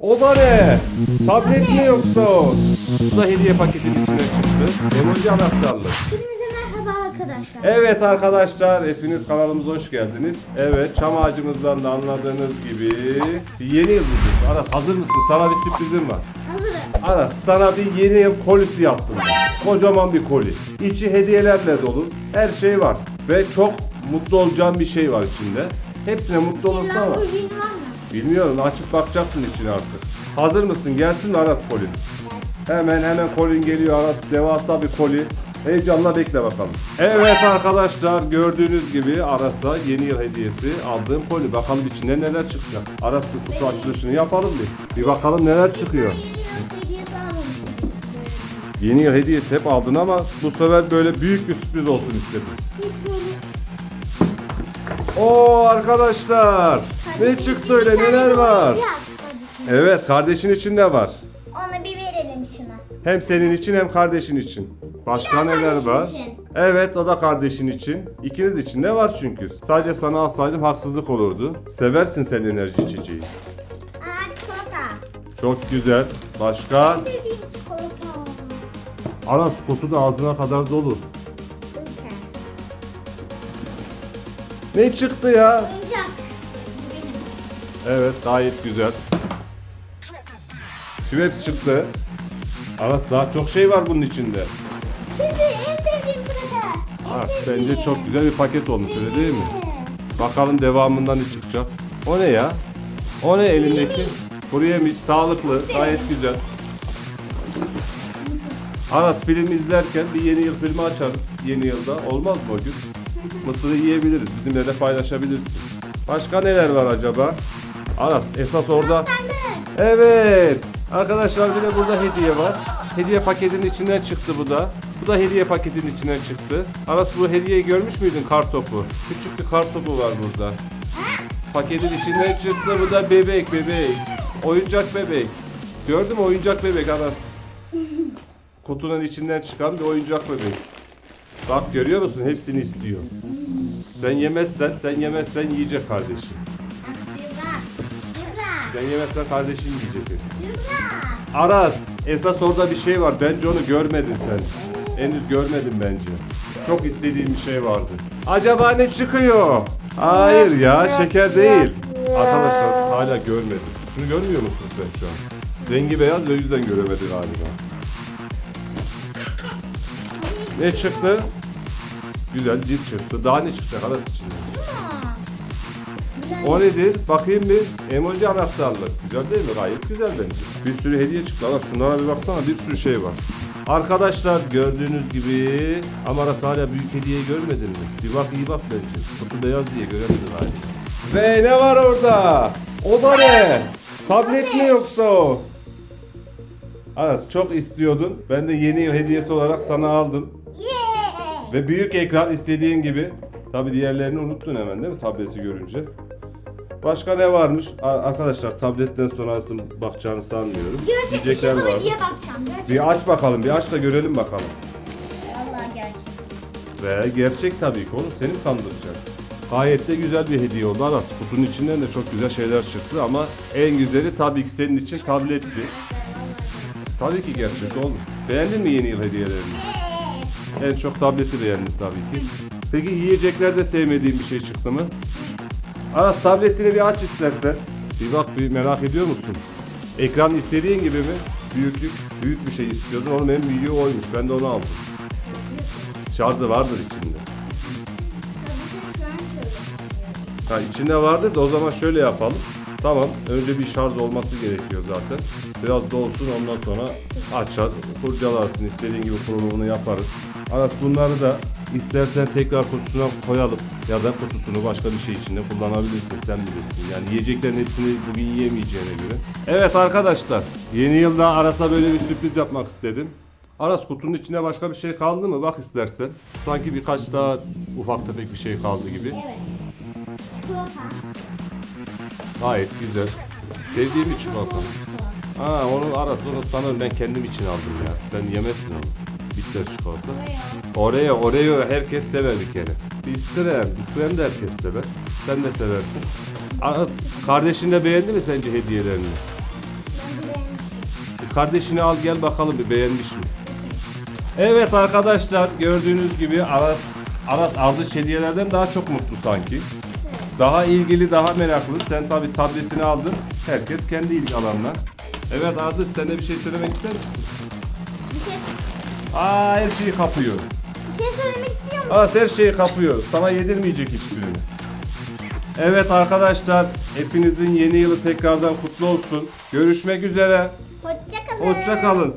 O da ne? Tablet mi yoksa o? Bu da hediye paketinin içine çıktı. Emoji anahtarlık. Hepinize merhaba arkadaşlar. Evet arkadaşlar hepiniz kanalımıza hoş geldiniz. Evet çam ağacımızdan da anladığınız gibi yeni yıl bugün. Aras hazır mısın? Sana bir sürprizim var. Hazırım. Aras sana bir yeni yıl kolisi yaptım. Kocaman bir koli. İçi hediyelerle dolu. Her şey var. Ve çok mutlu olacağın bir şey var içinde. Hepsine mutlu. Lamborghini var mı? Bilmiyorum açıp bakacaksın içine artık. Hazır mısın? Gelsin Aras kolin? Hemen hemen kolin geliyor Aras. Devasa bir koli. Heyecanla bekle bakalım. Evet arkadaşlar gördüğünüz gibi Aras'a yeni yıl hediyesi aldığım koli. Bakalım içinde neler çıkacak. Aras bir kutu açılışını yapalım bir. Bir bakalım neler çıkıyor. Yeni yıl hediyesi hep aldın ama bu sefer böyle büyük bir sürpriz olsun istedim. Oo arkadaşlar. Ne çıktı için öyle neler var? Evet kardeşin içinde var. Ona bir verelim şuna. Hem senin için hem kardeşin için. Başka Bir de neler kardeşin var? için. Evet o da kardeşin için. İkiniz için de var çünkü. Sadece sana alsaydım haksızlık olurdu. Seversin sen enerji içeceği. Aa çikolata. Çok güzel. Başka? Sevdiğim çikolata. Aras kutu da ağzına kadar dolu. Ne çıktı ya? Oyuncak. Evet gayet güzel. Şimdi hepsi çıktı. Aras daha çok şey var bunun içinde. Sizi en sevdiğim. En Aras sevdiğim. bence çok güzel bir paket olmuş öyle değil mi? Bakalım devamından ne çıkacak. O ne ya? O ne elindeki? Kuru yemiş, sağlıklı, gayet güzel. Aras film izlerken bir yeni yıl filmi açarız yeni yılda. Olmaz mı o gün? Mısırı yiyebiliriz. Bizimle de paylaşabilirsin. Başka neler var acaba? Aras esas orada... Evet. Arkadaşlar bir de burada hediye var. Hediye paketinin içinden çıktı bu da. Bu da hediye paketinin içinden çıktı. Aras bu hediyeyi görmüş müydün kar topu? Küçük bir kar topu var burada. Paketin içinden çıktı. Bu da bebek bebek. Oyuncak bebek. Gördün mü oyuncak bebek Aras? Kutunun içinden çıkan bir oyuncak bebek. Bak görüyor musun? Hepsini istiyor. Sen yemezsen, sen yemezsen yiyecek kardeşim. Sen yemezsen kardeşin yiyecek hepsini. Aras, esas orada bir şey var. Bence onu görmedin sen. Henüz görmedin bence. Çok istediğim bir şey vardı. Acaba ne çıkıyor? Hayır ya, şeker değil. Arkadaşlar hala görmedim. Şunu görmüyor musun sen şu an? Rengi beyaz ve yüzden göremedi galiba. Ne çıktı? Güzel cilt çıktı. Daha ne çıkacak Aras içinde? O nedir? Bakayım bir. Emoji anahtarlık. Güzel değil mi? Gayet güzel bence. Bir sürü hediye çıktı. Ama şunlara bir baksana bir sürü şey var. Arkadaşlar gördüğünüz gibi Amaras hala büyük hediyeyi görmedin mi? Bir bak iyi bak bence. Kutu beyaz diye göremedin hala. Ve ne var orada? O da ne? Tablet mi yoksa o? Aras çok istiyordun. Ben de yeni yıl hediyesi olarak sana aldım. Yeah. Ve büyük ekran istediğin gibi. Tabi diğerlerini unuttun hemen değil mi tableti görünce? Başka ne varmış? Ar- Arkadaşlar tabletten sonrası bakacağını sanmıyorum. Gerçek bir şey var. diye bakacağım. Gerçek. Bir aç bakalım, bir aç da görelim bakalım. Vallahi gerçek. Ve gerçek tabii ki oğlum, seni mi kandıracağız? Gayet de güzel bir hediye oldu Aras. Kutunun içinden de çok güzel şeyler çıktı ama en güzeli tabii ki senin için tabletti. Tabii ki gerçek oğlum. Beğendin mi yeni yıl hediyelerini? En çok tableti beğendim tabii ki. Peki yiyeceklerde sevmediğin bir şey çıktı mı? Aras tabletini bir aç istersen. Bir bak bir merak ediyor musun? Ekran istediğin gibi mi? Büyüklük, büyük bir şey istiyordun. Onun en büyüğü oymuş. Ben de onu aldım. Şarjı vardır içinde. Ha içinde vardır da o zaman şöyle yapalım. Tamam önce bir şarj olması gerekiyor zaten. Biraz dolsun ondan sonra açar, kurcalarsın istediğin gibi kurulumunu yaparız. Aras bunları da istersen tekrar kutusuna koyalım ya da kutusunu başka bir şey içinde kullanabilirsin sen bilirsin. Yani yiyeceklerin hepsini bugün yiyemeyeceğine göre. Evet arkadaşlar yeni yılda Aras'a böyle bir sürpriz yapmak istedim. Aras kutunun içinde başka bir şey kaldı mı? Bak istersen. Sanki birkaç daha ufak tefek bir şey kaldı gibi. Evet. Çikolata. Gayet güzel. Sevdiğim bir çikolata. Ha onun arası onu sanırım ben kendim için aldım ya. Sen yemezsin onu. Bitter çikolata. Oreo, Oreo herkes sever bir kere. Biskrem, biskrem de herkes sever. Sen de seversin. Aras, kardeşin de beğendi mi sence hediyelerini? kardeşini al gel bakalım bir beğenmiş mi? Evet arkadaşlar gördüğünüz gibi Aras Aras aldığı hediyelerden daha çok mutlu sanki. Daha ilgili, daha meraklı. Sen tabi tabletini aldın. Herkes kendi ilgi alanına. Evet Ardış sen de bir şey söylemek ister misin? Bir şey, Aa her şeyi kapıyor. bir şey söylemek istiyor musun? Aras her şeyi kapıyor. Sana yedirmeyecek hiçbirini. Evet arkadaşlar hepinizin yeni yılı tekrardan kutlu olsun. Görüşmek üzere. Hoşça kalın. Hoşça kalın.